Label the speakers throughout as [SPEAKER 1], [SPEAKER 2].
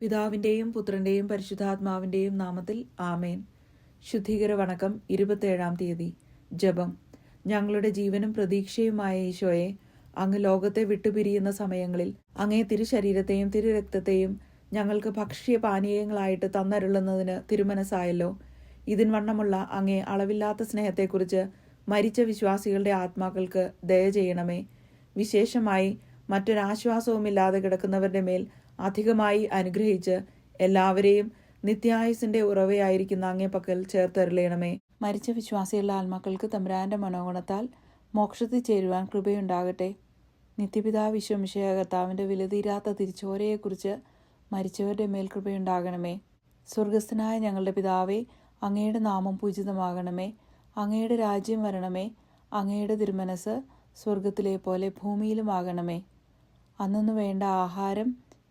[SPEAKER 1] പിതാവിന്റെയും പുത്രന്റെയും പരിശുദ്ധാത്മാവിന്റെയും നാമത്തിൽ ആമേൻ. ശുദ്ധീകര വണക്കം ഇരുപത്തേഴാം തീയതി. ജപം. ഞങ്ങളുടെ ജീവനും പ്രതീക്ഷയുമായ ഈശോയെ അങ്ങ് ലോകത്തെ വിട്ടുപിരിയുന്ന സമയങ്ങളിൽ അങ്ങേ തിരുശരീരത്തെയും തിരുരക്തത്തെയും ഞങ്ങൾക്ക് ഭക്ഷ്യ പാനീയങ്ങളായിട്ട് തന്നരുളുന്നതിന് തിരുമനസായല്ലോ ഇതിൻ വണ്ണമുള്ള അങ്ങേ അളവില്ലാത്ത സ്നേഹത്തെക്കുറിച്ച് മരിച്ച വിശ്വാസികളുടെ ആത്മാക്കൾക്ക് ദയ ചെയ്യണമേ. വിശേഷമായി മറ്റൊരാശ്വാസവുമില്ലാതെ കിടക്കുന്നവരുടെ മേൽ അധികമായി അനുഗ്രഹിച്ച് എല്ലാവരെയും നിത്യായുസിന്റെ ഉറവയായിരിക്കുന്ന അങ്ങേപ്പക്കൽ ചേർത്തരുളയണമേ. മരിച്ച വിശ്വാസിയുള്ള ആത്മാക്കൾക്ക് തമ്പുരാന്റെ മനോഗുണത്താൽ മോക്ഷത്തിൽ ചേരുവാൻ കൃപയുണ്ടാകട്ടെ. നിത്യപിതാ വിശ്വമിഷയ കർത്താവിന്റെ വിലതീരാത്ത തിരിച്ചോരയെക്കുറിച്ച് മരിച്ചവരുടെ മേൽ കൃപയുണ്ടാകണമേ. സ്വർഗസ്ഥനായ ഞങ്ങളുടെ പിതാവേ അങ്ങയുടെ നാമം പൂജിതമാകണമേ. അങ്ങയുടെ രാജ്യം വരണമേ. അങ്ങയുടെ തിരുമനസ് സ്വർഗത്തിലെ പോലെ ഭൂമിയിലുമാകണമേ. അന്നു വേണ്ട ആഹാരം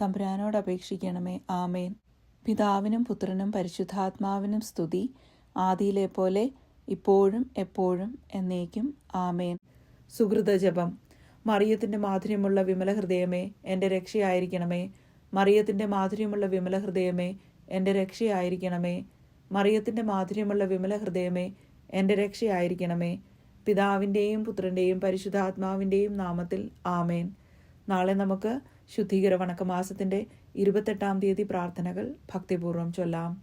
[SPEAKER 1] തമ്പുരാനോട് അപേക്ഷിക്കണമേ. ആമേൻ. പിതാവിനും പുത്രനും പരിശുദ്ധാത്മാവിനും സ്തുതി. ആദിയിലെ പോലെ ഇപ്പോഴും എപ്പോഴും എന്നേക്കും. ആമേൻ. സുഹൃത ജപം. മറിയത്തിന്റെ മാധുര്യമുള്ള വിമല ഹൃദയമേ എന്റെ രക്ഷയായിരിക്കണമേ. മറിയത്തിന്റെ മാധുര്യമുള്ള വിമല ഹൃദയമേ എന്റെ രക്ഷയായിരിക്കണമേ. മറിയത്തിന്റെ മാധുര്യമുള്ള വിമല ഹൃദയമേ എന്റെ രക്ഷയായിരിക്കണമേ. പിതാവിന്റെയും പുത്രന്റെയും പരിശുദ്ധാത്മാവിന്റെയും നാമത്തിൽ ആമേൻ. നാളെ നമുക്ക് ശുദ്ധീകര മാസത്തിന്റെ ഇരുപത്തെട്ടാം തീയതി പ്രാർത്ഥനകൾ ഭക്തിപൂർവം ചൊല്ലാം.